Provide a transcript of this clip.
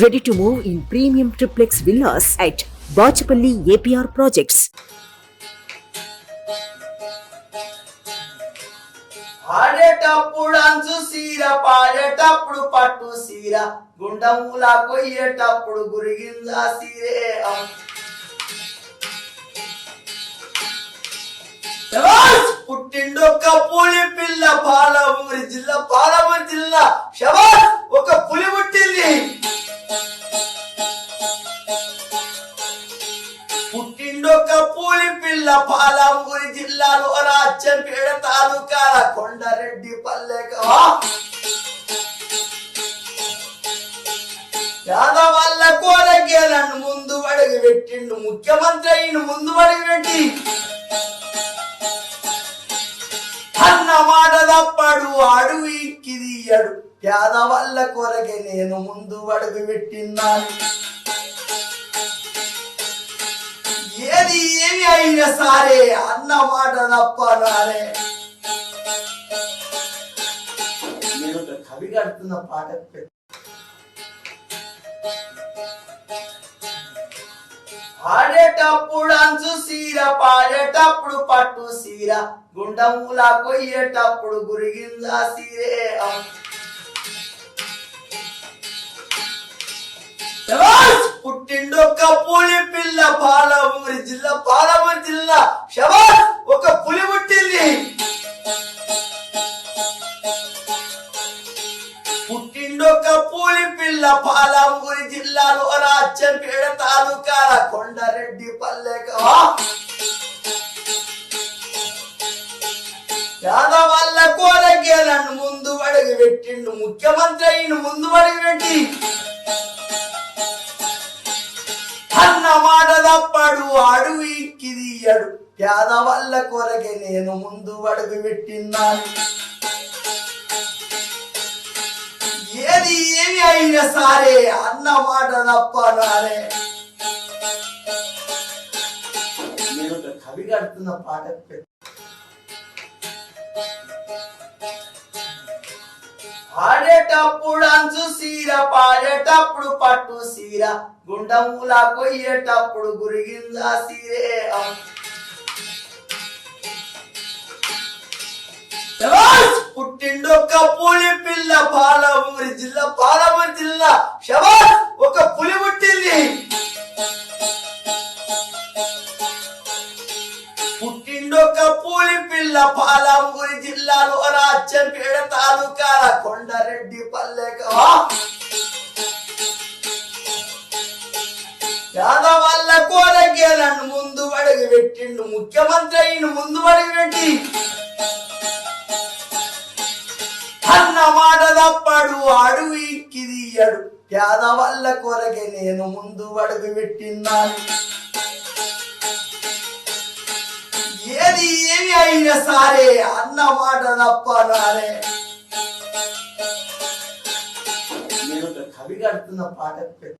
Ready to move in premium triplex villas at Bachapalli APR Projects. ఆడేటప్పుడు అంచు సీర పాడేటప్పుడు పట్టు సీర గుండముల కొయ్యేటప్పుడు గురిగింజ సీరే. పుట్టిండొక్క పూలి పిల్ల పాలమూరి జిల్లా పాలమూరి జిల్లా. శబాష్ పాలమూరి జిల్లాలో రాచంపేట తాలూకాల కొండారెడ్డి పల్లెక. యాదవల్ల కోరగేలను ముందు అడుగు పెట్టిండు ముఖ్యమంత్రి అయిన ముందు అడుగు పెట్టి. అన్న మాట తప్పడు అడుగు ఇక్కిదియ్యడు పేదవల్ల కొరకే నేను ముందు అడుగు పెట్టిన్నాను ఏది ఏమి అయినా సరే అన్న మాట తప్పనారే నేను ఒక కవి కడుతున్న పాట పాడేటప్పుడు అంచు సీర పాడేటప్పుడు పట్టు సీర గుండముల కొయ్యేటప్పుడు గురిగిందా సీరే. పుట్టిండొక్క పులి పిల్ల పాలమూరి జిల్లా పాలమూరు జిల్లా శబాష్ ఒక పులి పుట్టింది. పుట్టిండొక పూలి పిల్ల పాలమూరి జిల్లాలో రాచంపేట తాలూకాల కొండారెడ్డి పల్లెక. యాదవల్ల కోరగేలను ముందు అడుగు పెట్టిండు ముఖ్యమంత్రి అయిన ముందు అడుగు పెట్టి. అడుగు ఇక్కిదియ్యడు పేదవాళ్ళ కొరకే నేను ముందు అడుగు పెట్టిన్నాను. ఏది ఏమి అయినా సరే అన్న మాట తప్పనారే నేను ఒక కవి కడుతున్న పాట పాడేటప్పుడు ఆడేటప్పుడు అంచు సీర పాడేటప్పుడు పట్టు సీర. గుండములా కొయ్యేటప్పుడు గురిగిందా సీరే? శబాష్! పుట్టిండొక్క పులి పిల్ల పాలమూరి జిల్లా పాలమూరి జిల్లా. శబాష్ ఒక పులి పుట్టింది. పుట్టిండొక్క పులి పిల్ల పాలమూరి జిల్లాలో రాచంపేట తాలూకాల కొండారెడ్డి పల్లె. యాదవల్ల కోరగేలను ముందు అడుగు పెట్టిండు. ముఖ్యమంత్రి అయిన ముందు అడుగు పెట్టి. అన్న మాట తప్పడు అడుగు ఇక్కిదియ్యడు పేదవాళ్ళ కొరకే నేను ముందు అడుగు పెట్టిన్నాను ఏది ఏమి అయినా సరే అన్న మాట తప్పనారే నేను ఒక కవి కడుతున్న పాట